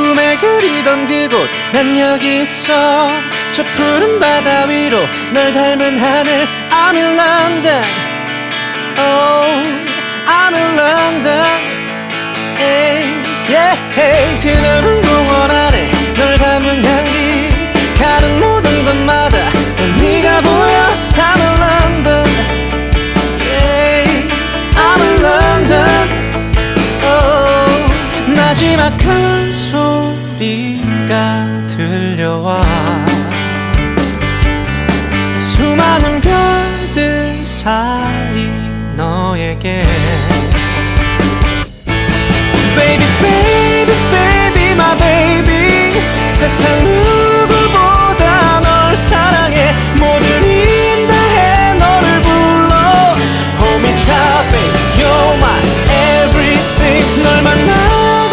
꿈에 그리던 그곳 난 여기 있어. 저 푸른 바다 위로 널 닮은 하늘 I'm in London 나지막한 소리가 들려와. 수많은 별들 사이 너에게